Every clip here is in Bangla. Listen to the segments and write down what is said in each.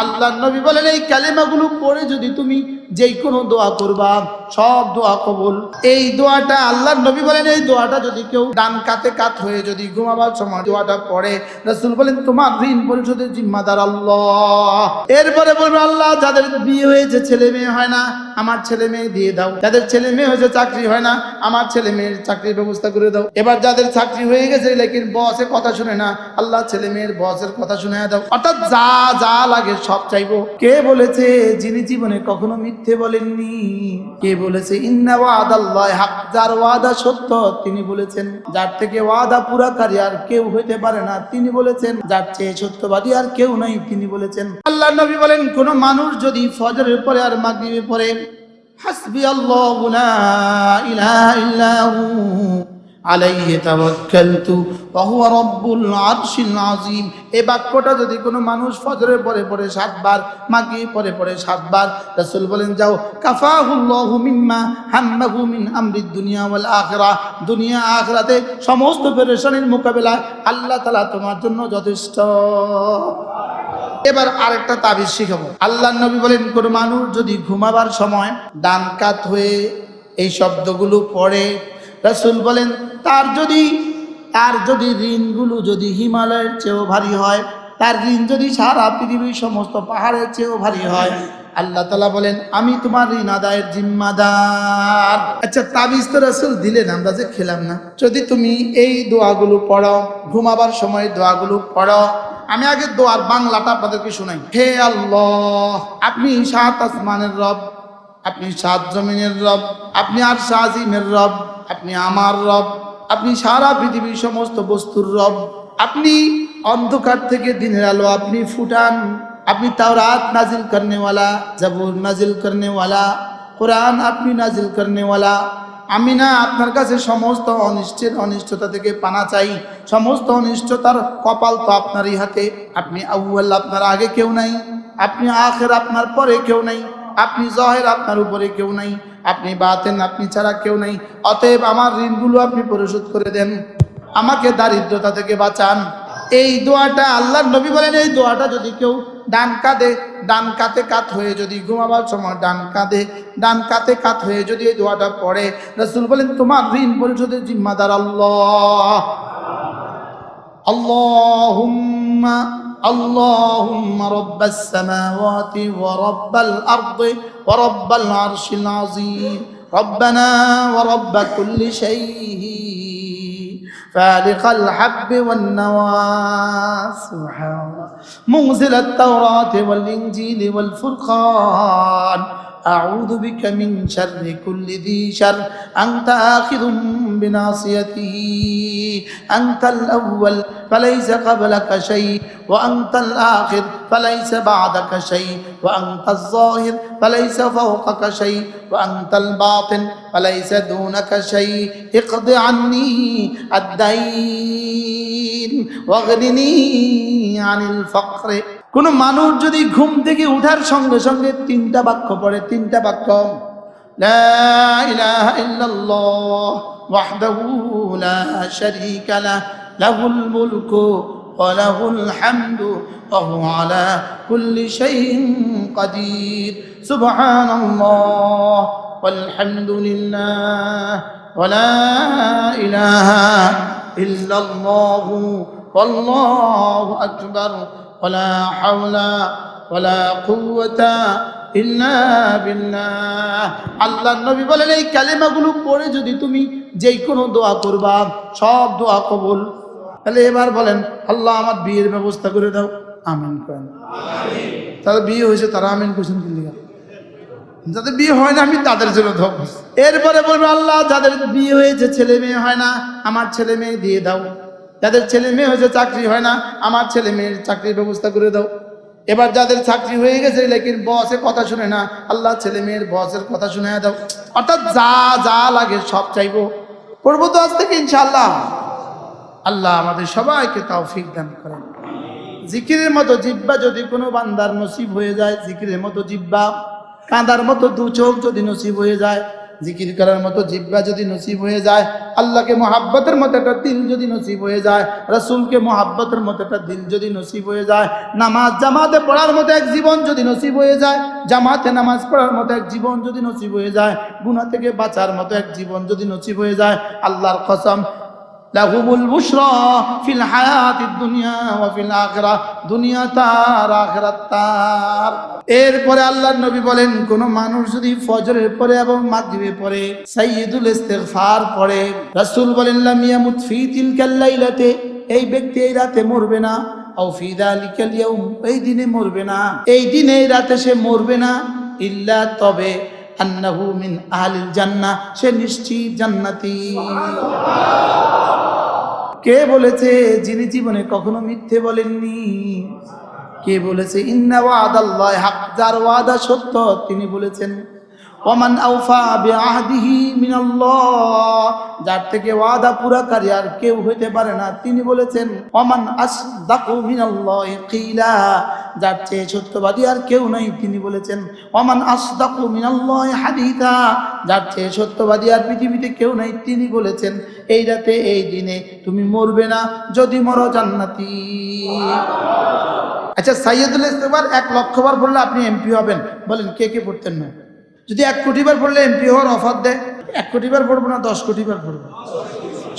আল্লাহ নবী বলেন এই কালেমাগুলো পড়ে যদি তুমি যেই কোনো দোয়া করবা, সব দোয়া কবুল। এই দোয়াটা আল্লাহ নবী বলেন, এই দোয়াটা যদি কেউ ডান কাতে কাত হয়ে যদি ঘুমাবার সময় দোয়াটা পড়ে, রাসূল বলেন, তোমার ঋণ পরিশোধের জিম্মাদার আল্লাহ। এরপরে বলবে, আল্লাহ, যাদের বিয়ে হয়েছে, ছেলে মেয়ে হয় না, আমার ছেলে মেয়ে দিয়ে দাও। যাদের ছেলে মেয়ে হয়েছে, চাকরি হয় না, আমার ছেলে মেয়ের চাকরির ব্যবস্থা করে দাও। এবার যাদের চাকরি হয়ে গেছে, লেকিন বসের কথা শুনে না, আল্লাহ ছেলে মেয়ের বসের কথা শুনে দাও। অর্থাৎ যা যা লাগে সব চাইব। কে বলেছে, যিনি জীবনে কখনো মিথ্যে বলেননি। কে বলেছে যার ওয়াদা সত্য, তিনি বলেছেন, যার থেকে ওয়াদা পুরাকারী আর কেউ হইতে পারে না তিনি বলেছেন, যার চেয়ে সত্যবাদী আর কেউ নাই তিনি বলেছেন। আল্লাহ নবী বলেন, কোন মানুষ যদি ফজরের পরে আর মাগরিবের পরে হাসবি আল্লাহ আলাইহি তাওয়াক্কালতু ওয়া হুয়া রাব্বুল আরশিল আযীম। এই বাক্যটা যদি কোনো মানুষ ফজরের পরে পরে সাতবার মাগরিব পরে পরে সাতবার, রাসূল বলেন, যাও কাফাহুল্লাহু মিম্মা হাম্মাহু মিন আমরিদ দুনিয়া ওয়াল আখিরা দুনিয়া আখিরাতে সমস্ত পেরেশানির মোকাবেলা আল্লাহ তাআলা তোমার জন্য যথেষ্ট। এবার আরেকটা তাবিজ শিখাবো। আল্লাহ নবী বলেন, কোন মানুষ যদি ঘুমাবার সময় ডান কাত হয়ে এই শব্দগুলো পড়ে, রাসূল বলেন তার যদি তার যদি ঋণগুলো যদি হিমালয়ের চেয়েও ভারী হয়, তার ঋণ যদি সারা পৃথিবীর সমস্ত পাহাড়ের চেয়েও ভারী হয়, আল্লাহ তালা বলেন, আমি তোমার ঋণ আদায়ের জিম্মাদার। আচ্ছা তাবিজ তো রাসূল দিলেন, আমরা যে খেলাম না। যদি তুমি এই দোয়াগুলো পড়ো ঘুমাবার সময় দোয়াগুলো পড়ো আমি আগে দোয়ার বাংলাটা আপনাদেরকে শোনাই। হে আল্লাহ, আপনি সাত আসমানের রব, আপনি সাত জমিনের রব, আপনি আর শাহিমের রব, আপনি আমার রব আপনি সারা পৃথিবীর সমস্ত বস্তুর রব। আপনি অন্ধকার থেকে দিনের আলো, আপনি ফুটান। আপনি তাওরাত নাজিল করনেওয়ালা জবুর নাজিল করনেওয়ালা, কোরআন আপনি নাজিল করনেওয়ালা। আমি না আপনার কাছে সমস্ত অনিষ্টের অনিষ্টতা থেকে পানা চাই। সমস্ত অনিষ্টতার কপাল তো আপনারই হাতে। আপনি আউ্ল আপনার আগে কেউ নাই। আপনি আখের আপনার পরে কেউ নাই। আপনি জহের আপনার উপরে কেউ নাই, আপনি বাতেন আপনি ছাড়া কেউ নাই, অতএব আমার ঋণগুলো আপনি পরিশোধ করে দেন। আমাকে দারিদ্রতা থেকে বাঁচান। এই দোয়াটা আল্লাহর নবী বলেন, এই দোয়াটা যদি কেউ ডান কাঁধে, ডান কাতে কাত হয়ে যদি ঘুমাবার সময় ডান কাঁধে, ডান কাতে কাত হয়ে যদি এই দোয়াটা পড়ে, রসুল বলেন, তোমার ঋণ পরিশোধের জিম্মাদার আল্লাহ। আল্লাহ اللهم رب السماوات ورب الأرض ورب العرش العظيم. ربنا ورب كل شيء. فالق الحب والنوى. سبحان الله. منزل التوراة والإنجيل والفرقان. أعوذ بك من شر كل ذي شر. أنت آخذ بناصيته. أنت الأول فليس قبلك شيء وأنت الآخر فليس بعدك شيء وأنت الظاهر فليس فوقك شيء وأنت الباطن فليس دونك شيء اقض عني الدين واغنني عن الفقر কোন মানুষ যদি ঘুম থেকে উঠার সঙ্গে সঙ্গে তিনটা বাক্য পড়ে তিনটা বাক্য لا إله إلا الله وحده لا شريك له له الملك وله الحمد وهو على كل شيء قدير. سبحان الله والحمد لله ولا إله إلا الله والله أكبر ولا حول ولا قوة আল্লাহ নবী বলেন, এই কালেমাগুলো পড়ে যদি তুমি যেই কোনো দোয়া করবা, সব দোয়া কবুল। তাহলে এবার বলেন, আল্লাহ আমার বিয়ের ব্যবস্থা করে দাও। আমিন করেন। তাদের বিয়ে হয়েছে, তারা আমিন করছেন যাদের বিয়ে হয় না, আমি তাদের জন্য ধোক এরপরে বলব, আল্লাহ, যাদের বিয়ে হয়েছে, ছেলে মেয়ে হয় না, আমার ছেলে মেয়ে দিয়ে দাও। যাদের ছেলে মেয়ে হয়েছে, চাকরি হয় না, আমার ছেলে মেয়ের চাকরির ব্যবস্থা করে দাও। এবার যাদের চাকরি হয়ে গেছে, লেকিন বসের কথা শুনে না, আল্লাহ ছেলে মেয়ের বসের কথা শুনে দাও। অর্থাৎ যা যা লাগে সব চাইব। পড়ব তো আজ থেকে ইনশাআল্লাহ। আল্লাহ আমাদের সবাইকে তৌফিক দান করেন। জিকিরের মতো জিব্বা যদি কোনো বান্দার নসিব হয়ে যায়, জিকিরের মতো জিব্বা, কাঁদার মতো দু চোখ যদি নসিব হয়ে যায় জিকির করার মতো জিব্বা যদি নসিব হয়ে যায়, আল্লাহকে মোহাব্বতের মতো একটা দিল যদি নসিব হয়ে যায়, রসুলকে মহাব্বতের মতো একটা দিল যদি নসিব হয়ে যায়, নামাজ জামাতে পড়ার মতো এক জীবন যদি নসিব হয়ে যায়, জামাতে নামাজ পড়ার মতো এক জীবন যদি নসিব হয়ে যায় গুণা থেকে বাঁচার মতো এক জীবন যদি নসিব হয়ে যায়, আল্লাহর কসম লাহুমুল বুশরা ফিল হায়াতিদ দুনিয়া ওয়া ফিল আখিরাহ দুনিয়া তার, আখিরাত তার। এরপরে আল্লাহর নবী বলেন, কোন মানুষ যদি ফজরের পরে এবং মাগরিবের পরে সাইয়্যিদুল ইস্তিগফার পড়ে, রাসূল বলেন, লাম ইয়ামুত ফি তিলকাল লাইলাতে, এই ব্যক্তি এই রাতে মরবে না। আও ফি যালিকাল ইয়াউম, এই দিনে মরবে না। এই দিনে, এই রাতে সে মরবে না। ইল্লা তবে আন্নাহু মিন আহলিল জান্নাহ, সে নিশ্চিত জান্নাতি। কে বলেছে যিনি জীবনে কখনো মিথ্যে বলেননি? কে বলেছে, ইন্না ওয়াদাল্লাহ হাক যার ওয়াদা সত্য তিনি বলেছেন ওমান আউফা বিআহদিহি যার থেকে ওয়াদা পুরাকারী আর কেউ হইতে পারে না, তিনি বলেছেন ওমান আসদাকু মিনাল্লাহি যার চেয়ে সত্যবাদী আর কেউ নাই, তিনি বলেছেন ওমান আসদাকু মিনাল্লাহি হাদিসা। যার চেয়ে সত্যবাদী আর পৃথিবীতে কেউ নাই, তিনি বলেছেন, এই রাতে, এই দিনে তুমি মরবে না, যদি মরো জান্নাতি। আচ্ছা সাইয়দুল ইস্তেকবার এক লক্ষ বার পড়লে আপনি এমপি হবেন। বলেন, কে কে পড়তেন না? যদি এক কোটি বার পড়লে এমপি হওয়ার অফার দেয়, এক কোটি বার পড়ব না, দশ কোটি বার পড়ব?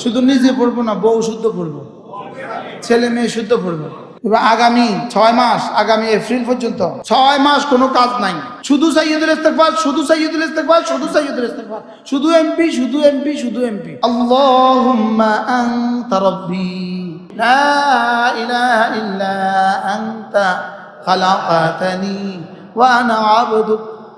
শুধু নিজে পড়ব না, বউ শুদ্ধ পড়ব, ছেলে মেয়ে শুদ্ধ পড়ব। এবার আগামী ছয় মাস, আগামী এপ্রিল পর্যন্ত, ছয় মাস কোনো কাজ নাই। শুধু সাইয়দুল ইস্তেকবার শুধু সাইয়দুল ইস্তেকবার শুধু সাইয়দুল ইস্তেকবার শুধু এমপি শুধু এমপি শুধু এমপি। আল্লাহুম্মা আনতা রাব্বি। লা ইলাহা ইল্লা আনতা খালাকাতানি ওয়া আনা আবদুক।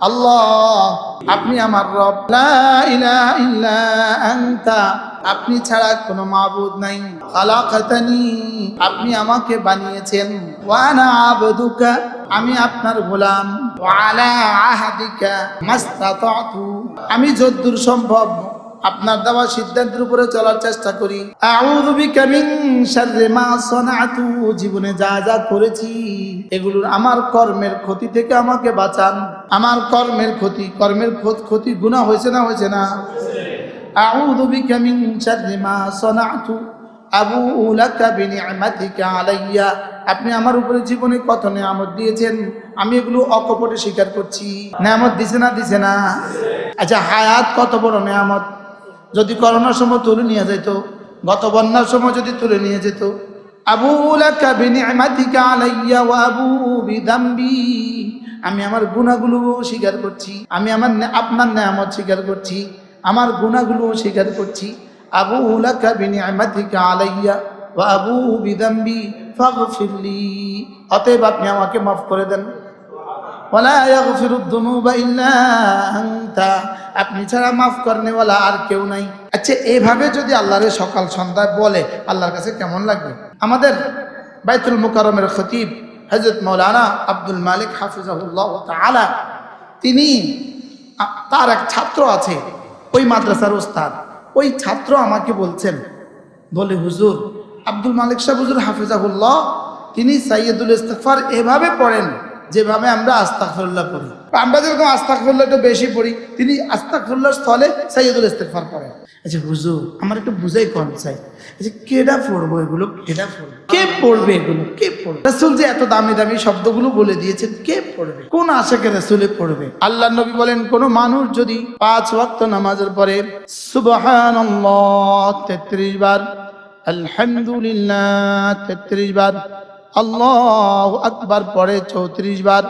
আল্লাহ, আপনি আমার রব। আন্তা। আপনি ছাড়া কোনো মাবুদ নাই। খালাকাতানি, আপনি আমাকে বানিয়েছেন। ওয়ানা আবদুকা, আমি আপনার গোলাম। ওয়ালা আহাদিকা, মাস্তাতাতু। আমি যদ্দূর সম্ভব। আপনার দেওয়া সিদ্ধান্তের উপরে চলার চেষ্টা করি। জীবনে যা যা করেছি, এগুলোর আমার কর্মের ক্ষতি থেকে আমাকে বাঁচান। আমার কর্মের ক্ষতি, কর্মের ক্ষত- গুণা হয়েছে না হয়েছে না? আলাইয়া। আপনি আমার উপরে জীবনে কত নিয়ামত দিয়েছেন, আমি এগুলো অকপটে স্বীকার করছি। নিয়ামত দিছে না দিছে না? আচ্ছা হায়াত কত বড় নিয়ামত? যদি করোনার সময় তুলে নিয়ে যেত, গত বন্যার সময় যদি তুলে নিয়ে যেত, আবু আলাইয়া বিদাম্বি, আমি আমার গুণাগুলো স্বীকার করছি, আমি আমার আপনার নিয়ামত স্বীকার করছি, আমার গুণাগুলো স্বীকার করছি, আবু আলাইয়া আবু বিদাম্বি অতএব আপনি আমাকে মাফ করে দেন ওয়ালা ইয়াগফিরু যুনুবা ইল্লা আনতা আপনি ছাড়া মাফ করনেওয়ালা আর কেউ নাই। আচ্ছা এইভাবে যদি আল্লাহরে সকাল সন্ধ্যায় বলে, আল্লাহর কাছে কেমন লাগবে? আমাদের বাইতুল মুকাররমের খতিব হযরত মাওলানা আব্দুল মালিক হাফিজাহুল্লাহ তাআলা, তিনি তার এক ছাত্র আছে, ওই মাদ্রাসার ওস্তাদ। ওই ছাত্র আমাকে বলছেন, বলে, হুজুর, আব্দুল মালিক সাহেব, হুজুর হাফিজাহুল্লাহ, তিনি সাইয়দুল ইস্তফার এভাবে পড়েন যেভাবে আমরা আস্তাগফিরুল্লাহ পড়ি। আমরা যেরকম আস্তাগফিরুল্লাহ একটু বেশি পড়ি, তিনি আস্তাগফিরুল্লাহ স্থলে সাইয়দুল ইস্তেগফার পড়েন। আচ্ছা হুজুর, আমার একটু বুঝাই কম চাই। আচ্ছা কেডা পড়ব এগুলো? কেডা পড়বে? কে পড়বে এগুলো? কে পড়বে? রাসূল যে এত দামি দামি শব্দগুলো বলে দিয়েছেন, কে পড়বে? কোন আশেকে রাসুলে পড়বে? আল্লাহ নবী বলেন, কোন মানুষ যদি পাঁচ ওয়াক্ত নামাজের পরে সুবহানাল্লাহ 33 বার, আলহামদুলিল্লাহ তেত্রিশ বার আল্লাহ আকবার পরে চৌত্রিশ বার।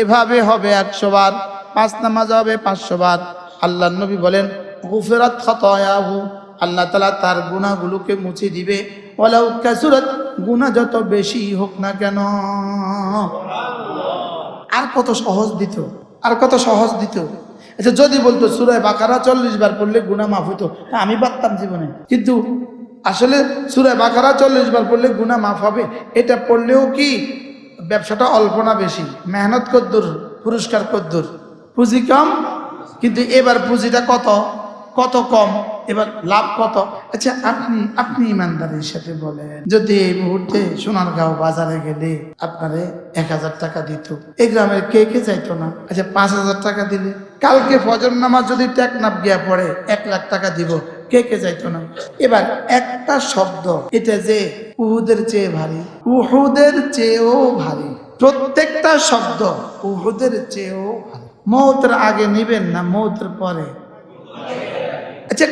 এভাবে হবে একশো বার, পাঁচ নামাজ হবে পাঁচশো বার। আল্লাহ নবী বলেন, গুফেরাত খতয়াহু। আল্লাহ তালা তার গুণাগুলোকে মুছে দিবে। ওলাউ কাসুরত গুণা যত বেশি হোক না কেন। আর কত সহজ দিত, আর কত সহজ দিত। আচ্ছা যদি বলতো সুরায় বাকারা চল্লিশ বার পড়লে গুণা মাফ হতো আমি পারতাম জীবনে। কিন্তু আসলে সুরায় বাকারা চল্লিশ বার পড়লে গুণা মাফ হবে, এটা পড়লেও কি ব্যবসাটা অল্প না বেশি? মেহনত কদ্দুর, পুরস্কার কদ্দুর। পুঁজি কম, কিন্তু এবার পুঁজিটা কত? কত কম? এবার লাভ কত? আচ্ছা আপনি আপনি ইমানদারের সাথে বলেন, যদি এই মুহূর্তে সোনারগাঁও বাজারে গেলে আপনারে এক হাজার টাকা দিত, এই গ্রামের কে কে চাইতো না? আচ্ছা পাঁচ হাজার টাকা দিলে। কালকে ফজর নামাজ যদি টেকনাপ গিয়া পড়ে, এক লাখ টাকা দিব। কে কে চাইতো না? এবার একটা শব্দ, এটা যে উহুদের চেয়ে ভারী। উহুদের চেয়েও ভারী। প্রত্যেকটা শব্দ উহুদের চেয়েও মৌতের আগে নিবেন না মৌতের পরে? আচ্ছা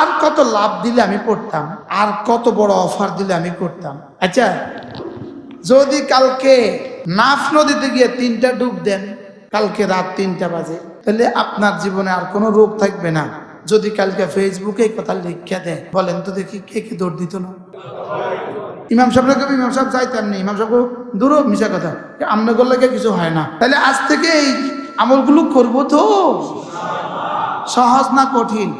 আর কত লাভ দিলে আমি করতাম? আর কত বড় অফার দিলে আমি করতাম? আচ্ছা যদি কালকে নাফ নদীতে গিয়ে তিনটা ডুব দেন, কালকে রাত তিনটা বাজে। তাহলে আপনার জীবনে আর কোনো রোগ থাকবে না। যদি কালকে ফেসবুকে কথা লিখিয়া দেয়, বলেন তো দেখি কে কে দৌড় দিত না। ইমাম সাহেবরা কবি ইমাম সাহেব চাইতাম না। ইমাম সাহেব দূর মিশা কথা। আমরা করলে কিছু হয় না। তাহলে আজ থেকে এই আমলগুলো করব তো? সহজ না কঠিন?